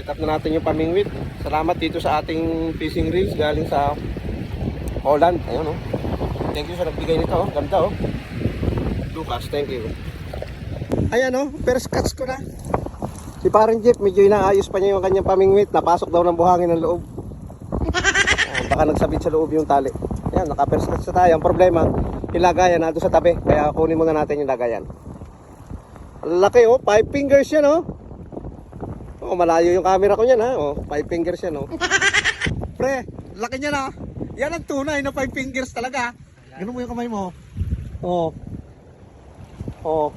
set up na natin yung pamingwit. Salamat dito sa ating fishing reels galing sa Holland. Ayun oh. Thank you sa nagbigay nito. Oh. Ganda oh. Lucas, thank you. Ayan oh, first catch ko na. Si parang Jeep, medyo inaayos pa niya yung kanyang pamingwit. Napasok daw ng buhangin ng loob. Ah, baka nagsabit sa loob yung tali. Ayan, naka-first catch na tayo. Ang problema, yung lagayan sa tabi. Kaya kunin muna natin yung lagayan. Laki oh, five fingers yan oh. Oh, malayo yung camera ko niyan ha. Oh, five fingers yan oh. Pre, laki niya na. Yan ang tunay na five fingers talaga. Ganun mo yung kamay mo. Oh. Oh.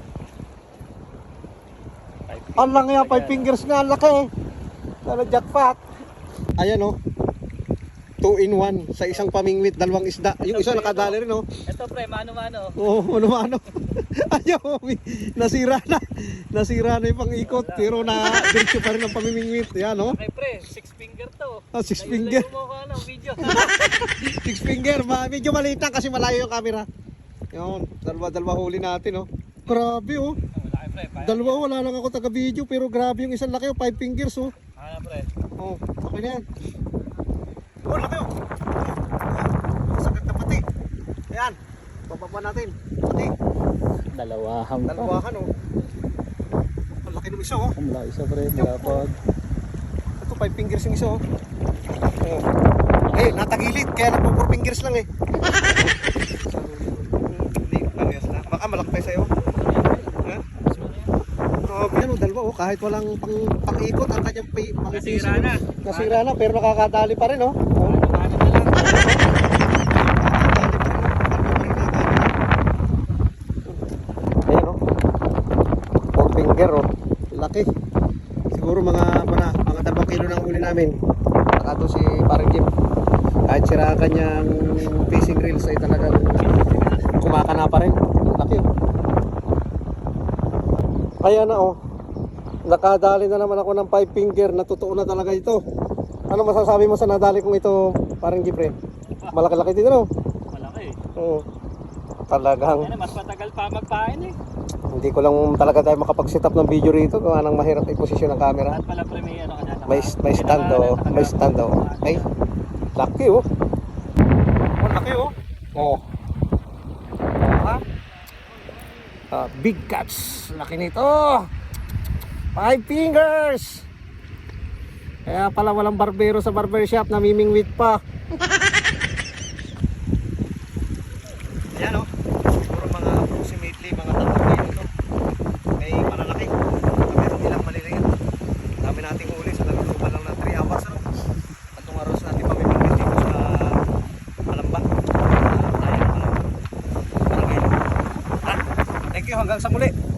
Ang laki nga, five fingers nga, ang laki. Ano, jackpot. Ayan oh. 2 in 1 sa isang pamingwit, dalawang isda. Yung isa nakadali rin oh. Ito pre, mano-mano. Oo, oh, ano ano. Ayaw, nasira na. Nasira na yung pang-ikot, pero na diretso pa rin ang pamimingwit. Yan, no? Okay pre, six finger to. Ah, six Ayun finger. lang mo ko ano, video. Six finger, ma medyo maliit lang kasi malayo yung camera. Yun, dalawa-dalawa huli natin, oh. Grabe, oh. Wala pre, pa. Dalawa, wala lang ako taga-video, pero grabe yung isang laki, oh. Five fingers, oh. Ano pre? Oh, okay na yan. Oh, laki, oh. Sakit na pati. Ayan, bababa natin. Pati, Dalawahang dalawahan, oh. Ang laki ng isa, oh. Ang laki sa pre, malapad. Ito, five fingers yung isa, oh. Oh. Eh, natagilid, kaya nagpo four fingers lang, eh. Hindi, parehas na. Baka malakpay sa'yo. Ha? Grabe yan, oh, dalawa, oh. Kahit walang pang, pang-ikot, ang kanyang pay, pang Nasira na. Nasira na, pero nakakadali pa rin, oh. oh. Ano na lang. Ayan, oh. Four finger, oh. Laki. Siguro mga, mga, mga dalawang kilo na ang huli namin. Saka to si parang Jim. Kahit sira ang kanyang fishing reels ay talagang kumakana pa rin. Laki, oh. Kaya na, oh. Nakadali na naman ako ng five finger na totoo na talaga ito. Ano masasabi mo sa nadali kong ito, parang Jeffrey? Malaki-laki din, ano? Malaki. Oo. Talagang Ano, mas matagal pa magpain eh. Hindi ko lang talaga tayo makapag-set up ng video rito kung anong mahirap i-position ng camera. Lahat pala pre, may ano ka. May, may stand oh, may stand oh. Ay, laki oh. Oh, laki oh. Oh. Ah, big cats. Laki nito. Five fingers. Kaya pala walang barbero sa barbershop, namimingwit pa. Yan oh. Siguro mga approximately mga tatlong kilo to. May malalaki. Meron ilang maliliit. Dami nating huli sa loob pa lang ng 3 hours. Ano? Tatlong oras natin pamimigil dito sa Malamba. Ah, tayo, ano? Barangay. Ah, Thank you. Hanggang sa muli.